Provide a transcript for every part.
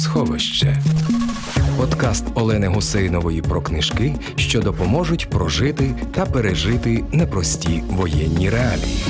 Книжкосховище. Подкаст Олени Гусейнової про книжки, що допоможуть прожити та пережити непрості воєнні реалії.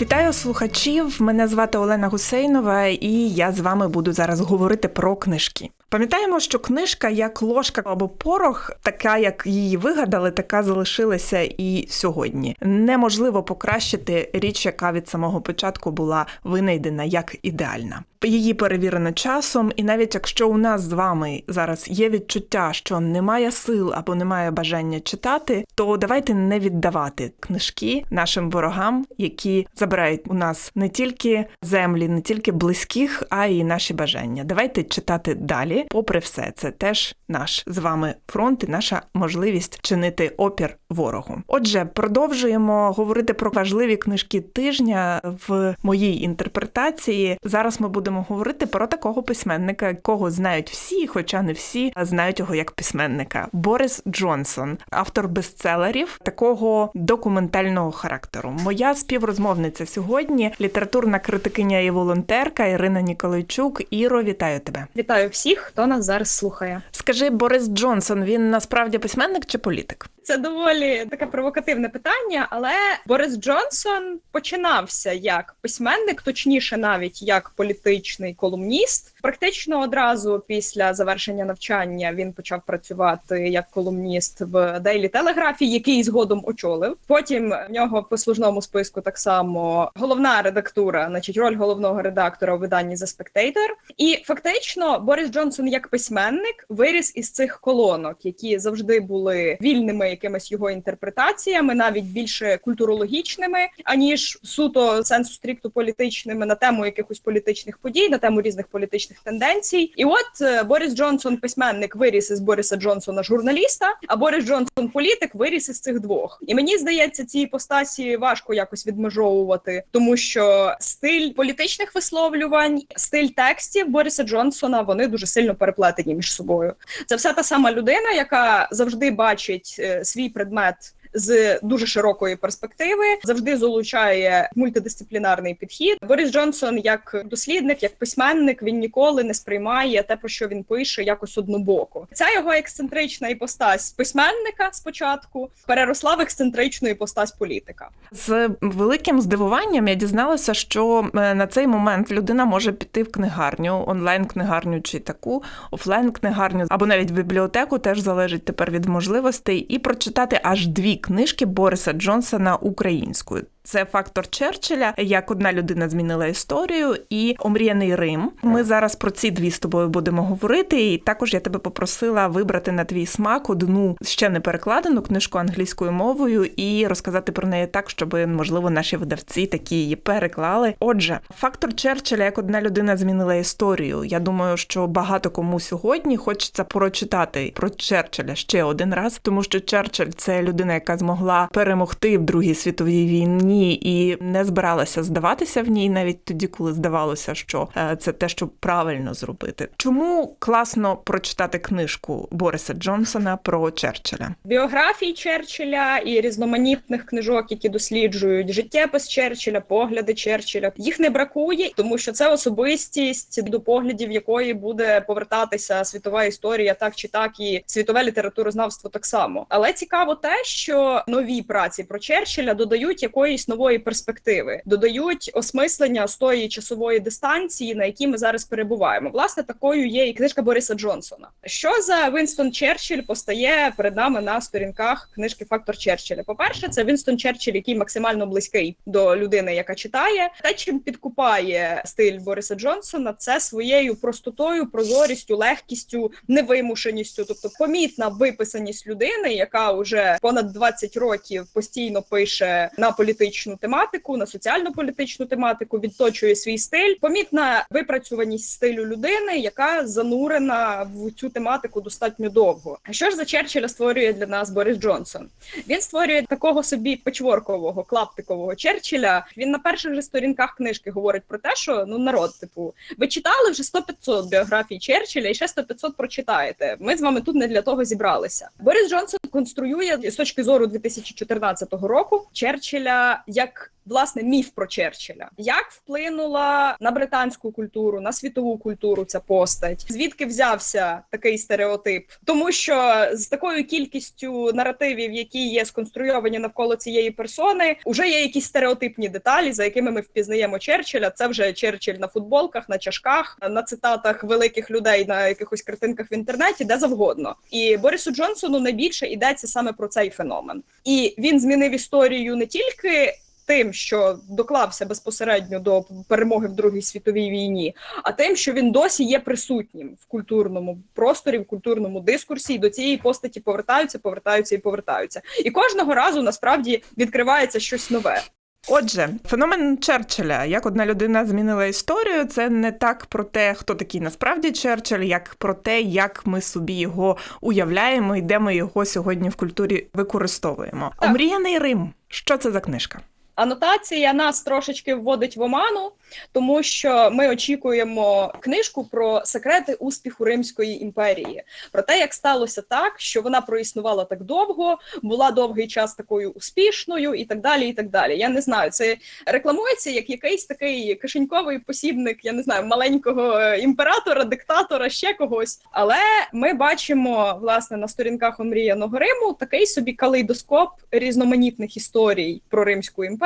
Вітаю слухачів. Мене звати Олена Гусейнова, і я з вами буду зараз говорити про книжки. Пам'ятаємо, що книжка як ложка або порох, така як її вигадали, така залишилася і сьогодні. Неможливо покращити річ, яка від самого початку була винайдена як ідеальна. Її перевірено часом, і навіть якщо у нас з вами зараз є відчуття, що немає сил або немає бажання читати, то давайте не віддавати книжки нашим ворогам, які забирають у нас не тільки землі, не тільки близьких, а й наші бажання. Давайте читати далі. Попри все, це теж наш з вами фронт і наша можливість чинити опір ворогу. Отже, продовжуємо говорити про важливі книжки тижня в моїй інтерпретації. Зараз ми будемо говорити про такого письменника, якого знають всі, хоча не всі знають його як письменника. Борис Джонсон, автор бестселерів такого документального характеру. Моя співрозмовниця сьогодні літературна критикиня і волонтерка Ірина Ніколайчук. Іро, вітаю тебе. Вітаю всіх, хто нас зараз слухає. Скажи, Борис Джонсон, він насправді письменник чи політик? Це доволі таке провокативне питання, але Борис Джонсон починався як письменник, точніше, навіть як політичний колумніст. Практично одразу після завершення навчання він почав працювати як колумніст в Дейлі Телеграфі, який згодом очолив. Потім в нього в послужному списку так само головна редактура, значить роль головного редактора у виданні The Spectator. І фактично Борис Джонсон як письменник виріс із цих колонок, які завжди були вільними якимись його інтерпретаціями, навіть більше культурологічними, аніж суто сенсу стрікту політичними на тему якихось політичних подій, на тему різних політичних тенденцій. І от е, Борис Джонсон, письменник, виріс із Бориса Джонсона, журналіста, а Борис Джонсон, політик, виріс із цих двох. І мені здається, ці іпостасі важко якось відмежовувати, тому що стиль політичних висловлювань, стиль текстів Бориса Джонсона вони дуже сильно переплетені між собою. Це все та сама людина, яка завжди бачить е, свій предмет. З дуже широкої перспективи завжди залучає мультидисциплінарний підхід. Борис Джонсон, як дослідник, як письменник, він ніколи не сприймає те, про що він пише, якось однобоко. Ця його ексцентрична іпостась письменника спочатку переросла в ексцентричну іпостась політика. З великим здивуванням я дізналася, що е, на цей момент людина може піти в книгарню, онлайн-книгарню чи таку, офлайн-книгарню або навіть в бібліотеку, теж залежить тепер від можливостей, і прочитати аж дві книжки Бориса Джонсона українською. Це фактор Черчилля, як одна людина змінила історію, і омріяний Рим. Ми зараз про ці дві з тобою будемо говорити. І також я тебе попросила вибрати на твій смак одну ще не перекладену книжку англійською мовою і розказати про неї так, щоб можливо наші видавці такі її переклали. Отже, фактор Черчилля, як одна людина змінила історію. Я думаю, що багато кому сьогодні хочеться прочитати про Черчилля ще один раз, тому що Черчилль – це людина, яка змогла перемогти в Другій світовій війні і не збиралася здаватися в ній, навіть тоді, коли здавалося, що е, це те, що правильно зробити. Чому класно прочитати книжку Бориса Джонсона про Черчилля? Біографії Черчилля і різноманітних книжок, які досліджують життєпис Черчилля, погляди Черчилля. Їх не бракує, тому що це особистість, до поглядів якої буде повертатися світова історія, так чи так, і світове літературознавство так само. Але цікаво те, що нові праці про Черчилля додають якоїсь нової перспективи, додають осмислення з тої часової дистанції, на якій ми зараз перебуваємо. Власне, такою є і книжка Бориса Джонсона. Що за Вінстон Черчилль постає перед нами на сторінках книжки Фактор Черчилля? По перше, це Вінстон Черчилль, який максимально близький до людини, яка читає. Те, чим підкупає стиль Бориса Джонсона, це своєю простотою, прозорістю, легкістю, невимушеністю, тобто помітна виписаність людини, яка вже понад 20 років постійно пише на політичну тематику, на соціально-політичну тематику, відточує свій стиль. Помітна випрацьованість стилю людини, яка занурена в цю тематику достатньо довго. А що ж за Черчилля створює для нас Борис Джонсон? Він створює такого собі печворкового, клаптикового Черчилля. Він на перших же сторінках книжки говорить про те, що ну народ, типу, ви читали вже 100-500 біографій Черчилля і ще 100-500 прочитаєте. Ми з вами тут не для того зібралися. Борис Джонсон конструює з точки зору 2014 року Черчилля як власне міф про Черчилля. Як вплинула на британську культуру, на світову культуру ця постать? Звідки взявся такий стереотип? Тому що з такою кількістю наративів, які є сконструйовані навколо цієї персони, вже є якісь стереотипні деталі, за якими ми впізнаємо Черчилля. Це вже Черчилль на футболках, на чашках, на цитатах великих людей, на якихось картинках в інтернеті, де завгодно. І Борису Джонсону найбільше йдеться саме про цей феномен, і він змінив історію не тільки. Тим, що доклався безпосередньо до перемоги в Другій світовій війні, а тим, що він досі є присутнім в культурному просторі, в культурному дискурсі, і до цієї постаті повертаються, повертаються і повертаються. І кожного разу насправді відкривається щось нове. Отже, феномен Черчилля, як одна людина змінила історію, це не так про те, хто такий насправді Черчилль, як про те, як ми собі його уявляємо і де ми його сьогодні в культурі використовуємо. Омріяний Рим. Що це за книжка? Анотація нас трошечки вводить в оману, тому що ми очікуємо книжку про секрети успіху Римської імперії, про те, як сталося так, що вона проіснувала так довго, була довгий час такою успішною, і так далі. І так далі. Я не знаю, це рекламується як якийсь такий кишеньковий посібник, я не знаю, маленького е, імператора, диктатора, ще когось. Але ми бачимо власне на сторінках омріяного Риму такий собі калейдоскоп різноманітних історій про Римську імперію,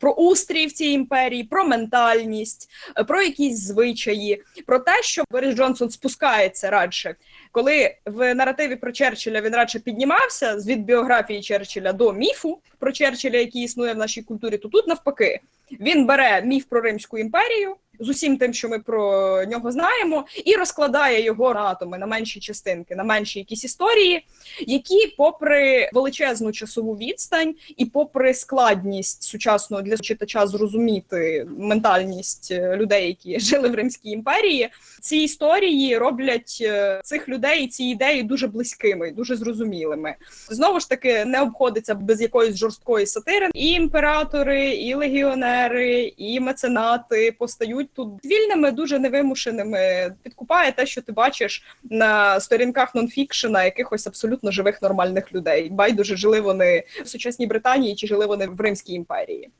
про устрій в цій імперії, про ментальність, е, про якісь звичаї, про те, що Борис Джонсон спускається радше. Коли в наративі про Черчилля він радше піднімався від біографії Черчилля до міфу про Черчилля, який існує в нашій культурі, то тут навпаки він бере міф про Римську імперію з усім тим, що ми про нього знаємо, і розкладає його на атоми, на менші частинки, на менші якісь історії, які, попри величезну часову відстань і попри складність сучасного для читача зрозуміти ментальність е, людей, які жили в Римській імперії, ці історії роблять е, цих людей, ці ідеї дуже близькими, дуже зрозумілими. Знову ж таки, не обходиться без якоїсь жорсткої сатири. І імператори, і легіонери, і меценати постають тут вільними, дуже невимушеними. Підкупає те, що ти бачиш на сторінках нонфікшена якихось абсолютно живих нормальних людей. Байдуже жили вони в сучасній Британії чи жили вони в Римській імперії.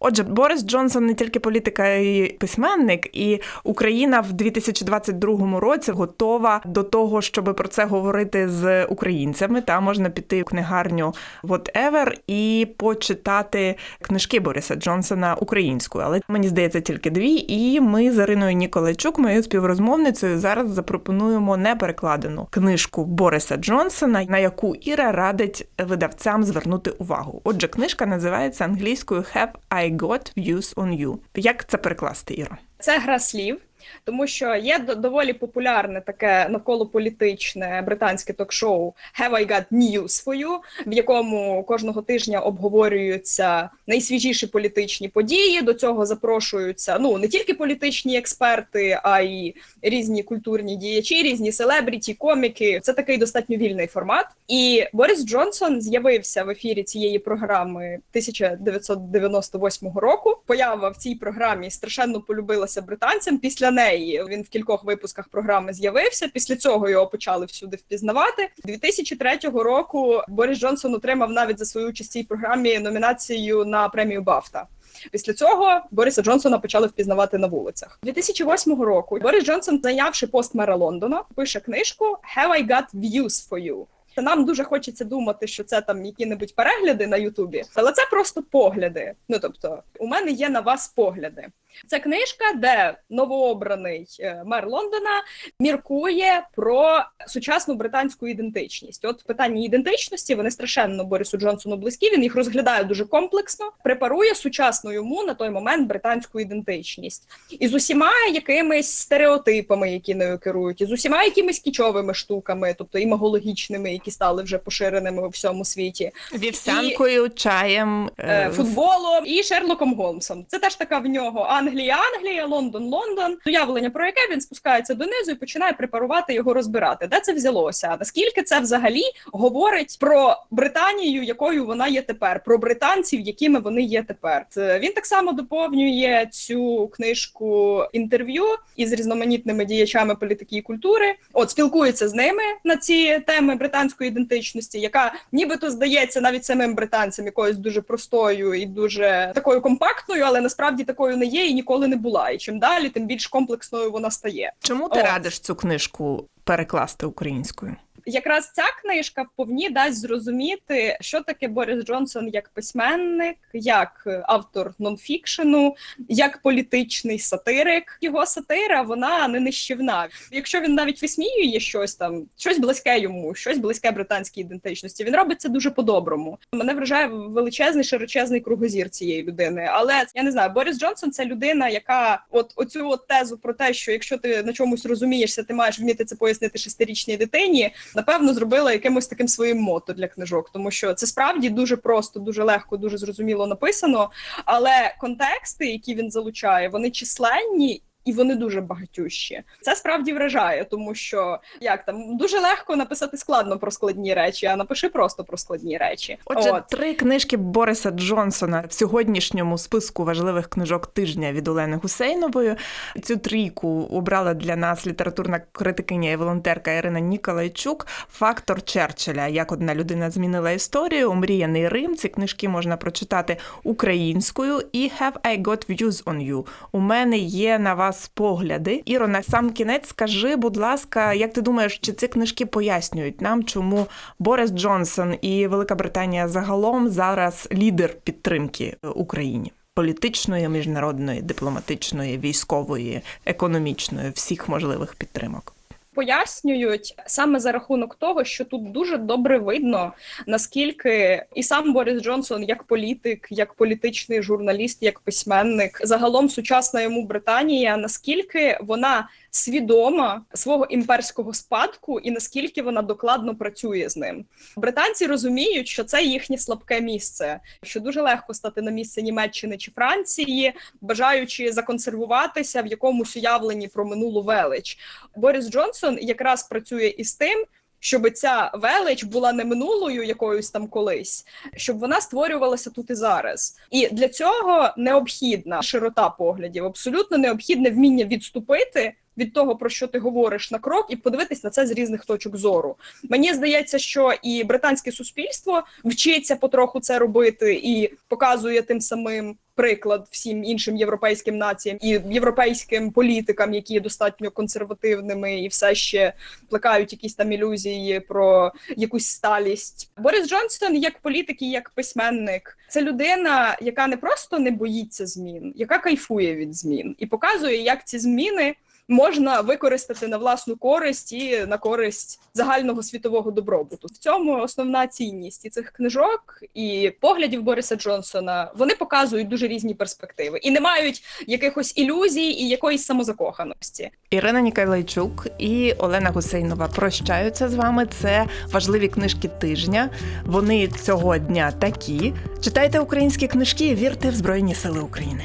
Отже, Борис Джонсон не тільки політика і письменник, і Україна в 2022 році готова до того, щоб про це говорити з українцями. Та можна піти в книгарню Whatever і почитати книжки Бориса Джонсона українською. Але мені здається, тільки дві. І ми з Іриною Ніколайчук, моєю співрозмовницею, зараз запропонуємо неперекладену книжку Бориса Джонсона, на яку Іра радить видавцям звернути увагу. Отже, книжка називається англійською Have I Got Views on You. Як це перекласти, Іро? Це гра слів, тому що є доволі популярне таке навколополітичне британське ток-шоу Have I Got News for You, в якому кожного тижня обговорюються найсвіжіші політичні події. До цього запрошуються ну не тільки політичні експерти, а й різні культурні діячі, різні селебріті, коміки. Це такий достатньо вільний формат. І Борис Джонсон з'явився в ефірі цієї програми 1998 року. Поява в цій програмі страшенно полюбилася британцям. Після неї він в кількох випусках програми з'явився. Після цього його почали всюди впізнавати. 2003 року Борис Джонсон отримав навіть за свою участь в цій програмі номінацію на премію Бафта. Після цього Бориса Джонсона почали впізнавати на вулицях. 2008 року Борис Джонсон, зайнявши пост мера Лондона, пише книжку «Have I got views for you?». Нам дуже хочеться думати, що це там які-небудь перегляди на Ютубі, але це просто погляди. Ну тобто, у мене є на вас погляди. Це книжка, де новообраний е, мер Лондона міркує про сучасну британську ідентичність. От питання ідентичності вони страшенно Борису Джонсону близькі. Він їх розглядає дуже комплексно, препарує сучасну йому на той момент британську ідентичність і з усіма якимись стереотипами, які нею керують, і з усіма якимись кічовими штуками, тобто імагологічними, які стали вже поширеними у всьому світі. Вівсянкою, чаєм, Е, е, футболом і Шерлоком Голмсом. Це теж така в нього Англія, Англія, Лондон, Лондон. Уявлення про яке він спускається донизу і починає препарувати його розбирати. Де це взялося? Наскільки це взагалі говорить про Британію, якою вона є тепер, про британців, якими вони є тепер? Він так само доповнює цю книжку інтерв'ю із різноманітними діячами політики і культури. От спілкується з ними на ці теми британської ідентичності, яка нібито здається навіть самим британцям якоюсь дуже простою і дуже такою компактною, але насправді такою не є і ніколи не була. І чим далі, тим більш комплексною вона стає. Чому ти О. радиш цю книжку перекласти українською? Якраз ця книжка вповні дасть зрозуміти, що таке Борис Джонсон як письменник, як автор нонфікшену, як політичний сатирик. Його сатира вона не нищівна. Якщо він навіть висміює щось там, щось близьке йому, щось близьке британській ідентичності, він робить це дуже по-доброму. Мене вражає величезний широчезний кругозір цієї людини. Але я не знаю, Борис Джонсон це людина, яка от оцю от тезу про те, що якщо ти на чомусь розумієшся, ти маєш вміти це пояснити шестирічній дитині напевно зробила якимось таким своїм мото для книжок, тому що це справді дуже просто, дуже легко, дуже зрозуміло написано. Але контексти, які він залучає, вони численні. І вони дуже багатющі. Це справді вражає, тому що як там дуже легко написати складно про складні речі, а напиши просто про складні речі. Отже, От. три книжки Бориса Джонсона в сьогоднішньому списку важливих книжок тижня від Олени Гусейнової. Цю трійку обрала для нас літературна критикиня і волонтерка Ірина Ніколайчук. Фактор Черчилля. Як одна людина змінила історію. Омріяний Рим. Ці книжки можна прочитати українською. І Have I Got Views on You. У мене є на вас погляди. Іро, на сам кінець скажи, будь ласка, як ти думаєш, чи ці книжки пояснюють нам, чому Борис Джонсон і Велика Британія загалом зараз лідер підтримки Україні? Політичної, міжнародної, дипломатичної, військової, економічної, всіх можливих підтримок. Пояснюють саме за рахунок того, що тут дуже добре видно, наскільки і сам Борис Джонсон, як політик, як політичний журналіст, як письменник, загалом сучасна йому Британія, наскільки вона свідома свого імперського спадку і наскільки вона докладно працює з ним. Британці розуміють, що це їхнє слабке місце, що дуже легко стати на місце Німеччини чи Франції, бажаючи законсервуватися в якомусь уявленні про минулу велич. Борис Джонсон якраз працює із тим. Щоб ця велич була не минулою якоюсь там колись, щоб вона створювалася тут і зараз. І для цього необхідна широта поглядів, абсолютно необхідне вміння відступити від того, про що ти говориш на крок, і подивитись на це з різних точок зору. Мені здається, що і британське суспільство вчиться потроху це робити і показує тим самим. Приклад всім іншим європейським націям і європейським політикам, які є достатньо консервативними і все ще плекають якісь там ілюзії про якусь сталість. Борис Джонсон, як політик і як письменник, це людина, яка не просто не боїться змін, яка кайфує від змін, і показує, як ці зміни можна використати на власну користь і на користь загального світового добробуту. В цьому основна цінність і цих книжок і поглядів Бориса Джонсона. Вони показують дуже різні перспективи і не мають якихось ілюзій і якоїсь самозакоханості. Ірина Ніколайчук і Олена Гусейнова прощаються з вами. Це важливі книжки тижня. Вони цього дня такі. Читайте українські книжки, вірте в Збройні Сили України.